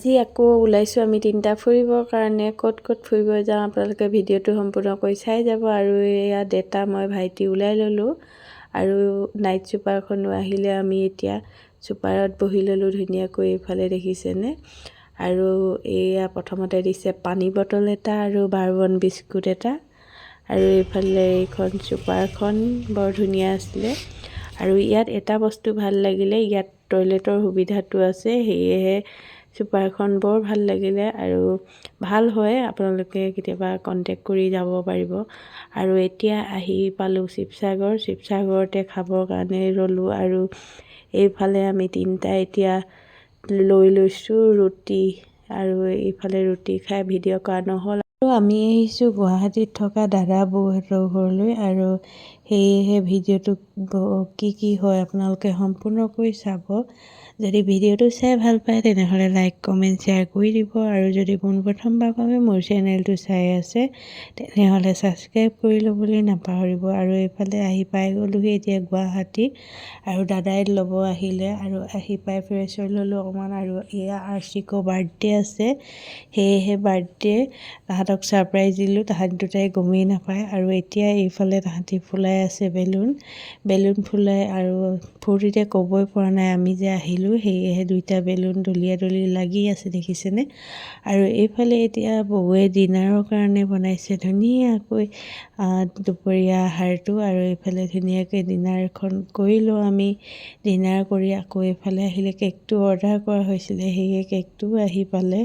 আজি আকৌ ওলাইছোঁ আমি তিনিটা ফুৰিবৰ কাৰণে ক'ত ক'ত ফুৰিব যাওঁ আপোনালোকে ভিডিঅ'টো সম্পূৰ্ণকৈ চাই যাব। আৰু এয়া দেতা মই ভাইটি ওলাই ল'লোঁ। আৰু নাইট চুপাৰখনো আহিলে আমি এতিয়া চুপাৰত বহি ল'লোঁ ধুনীয়াকৈ এইফালে দেখিছেনে? আৰু এয়া প্ৰথমতে দিছে পানী বটল এটা আৰু বাৰবন বিস্কুট এটা। আৰু এইফালে এইখন চুপাৰখন বৰ ধুনীয়া আছিলে। আৰু ইয়াত এটা বস্তু ভাল লাগিলে ইয়াত টয়লেটৰ সুবিধাটো আছে সেয়েহে চুপাৰখন বৰ ভাল লাগিলে আৰু ভাল হয় আপোনালোকে কেতিয়াবা কণ্টেক্ট কৰি যাব পাৰিব। আৰু এতিয়া আহি পালোঁ শিৱসাগৰ। শিৱসাগৰতে খাবৰ কাৰণে ৰ'লোঁ আৰু এইফালে আমি তিনিটা এতিয়া লৈ লৈছোঁ ৰুটি আৰু এইফালে ৰুটি খাই ভিডিঅ' কৰা নহ'ল। আৰু আমি আহিছোঁ গুৱাহাটীত থকা দাদা বৌহঁতৰ ঘৰলৈ আৰু সেয়েহে ভিডিঅ'টো কি কি হয় আপোনালোকে সম্পূৰ্ণকৈ চাব। যদি ভিডিঅ'টো চাই ভালো পায়, তেনেহ'লে লাইক, কমেণ্ট, শ্বেয়াৰ কৰি দিব। আৰু যদি পোনপ্ৰথমবাৰৰ বাবে মোৰ চেনেলটো চাই আছে, তেনেহ'লে ছাবস্ক্ৰাইব কৰি ল'বলৈ নাপাহৰিব। আৰু এইফালে আহি পাই গ'লোহি এতিয়া গুৱাহাটী। আৰু দাদাই ল'ব আহিলে আৰু আহি পাই ফ্ৰেছ হৈ ল'লোঁ অকণমান। আৰু এয়া আৰ্চিকৰ বাৰ্থডে আছে। সেয়েহে বাৰ্থডে তাহাঁতক ছাৰপ্ৰাইজ দিলোঁ। তাহাঁত দুটাই গমেই নাপায়। আৰু এতিয়া এইফালে তাহাঁতি ফুলাই আছে বেলুন। বেলুন ফুলাই আৰু ফূৰ্তিতে ক'বই পৰা নাই আমি যে আহিলোঁ সেয়েহে দুইটা বেলুন দলিয়া দলি লাগি আছে দেখিছেনে? আৰু এইফালে এতিয়া বৌৱে ডিনাৰৰ কাৰণে বনাইছে ধুনীয়াকৈ দুপৰীয়া আহাৰটো আৰু এইফালে ধুনীয়াকৈ ডিনাৰখন কৰিলোঁ আমি। ডিনাৰ কৰি আকৌ এইফালে আহিলে কেকটো অৰ্ডাৰ কৰা হৈছিলে সেয়ে কেকটোও আহি পালে।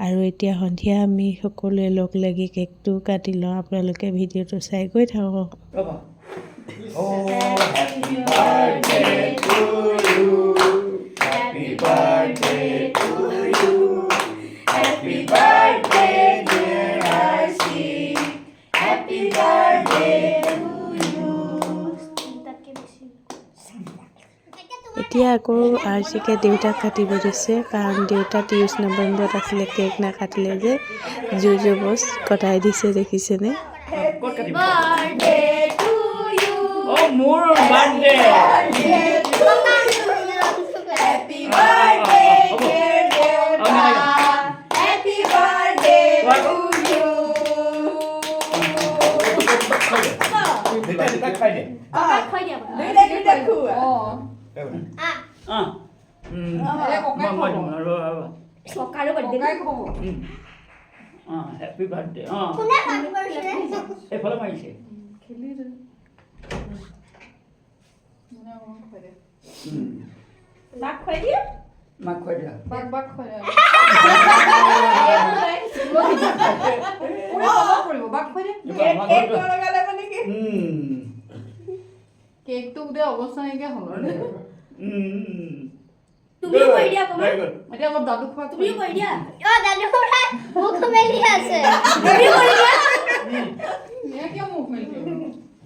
আৰু এতিয়া সন্ধিয়া আমি সকলোৱে লগ লাগি কেকটো কাটি লওঁ। আপোনালোকে ভিডিঅ'টো চাই গৈ থাকক। Oh, happy birthday to you. Happy birthday to you. Happy birthday, dear Archie. Happy birthday to you. এতিয়া আকৌ আৰ্চিকে দেউতাক কাটিব দিছে কাৰণ দেউতা ত্ৰিছ নৱেম্বৰত আছিলে কেক নাকাটিলে যে জোৰ জবজ কটাই দিছে দেখিছেনে ক'ত কাটিম অ' মোৰ বাৰ্থডে খাই দে অঁ মই মই দিম আৰু আৰু অঁ হেপী বাৰ্থডে অঁ এইফালে মাৰিছে উম, মাক খুৱাই দিয়া উম, কেকটো গোটেই অৱস্থা নাইকিয়া হ'ল আৰু দেই। উম, তুমিও কৰি দিয়া অকণমান। Very good. এতিয়া অলপ দাদু খোৱা তুমিও কৰি দিয়া অ দাদু খুৰাই মুখ মেলি আছে তুমিও কৰি দিয়া এয়া কিয় মুখ মেলিছে কি হলি এয়া ফটো এটা মাৰি আছে ফটো এটা মাৰি ফটো আছে ফটো ফটো এটা ফটো এটা আজি ফটো এটা মামা এইটো উলিয়াও উলিয়াও অঁ খাই নিদিবি খাব দিয়া আপুনি খাব খাই দিয়া। দে, খাই দে। আহ, এতিয়া খাই দিয়া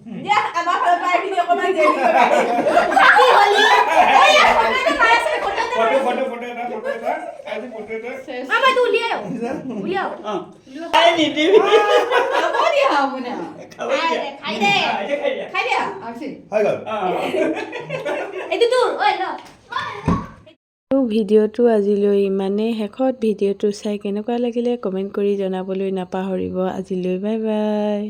খাই দিয়া আছি হৈ গ'ল অঁ ভিডিঅ'টো আজিলৈ ইমানেই। শেষত ভিডিঅ'টো চাই কেনেকুৱা লাগিলে কমেণ্ট কৰি জনাবলৈ নাপাহৰিব। আজিলৈ বাই বাই।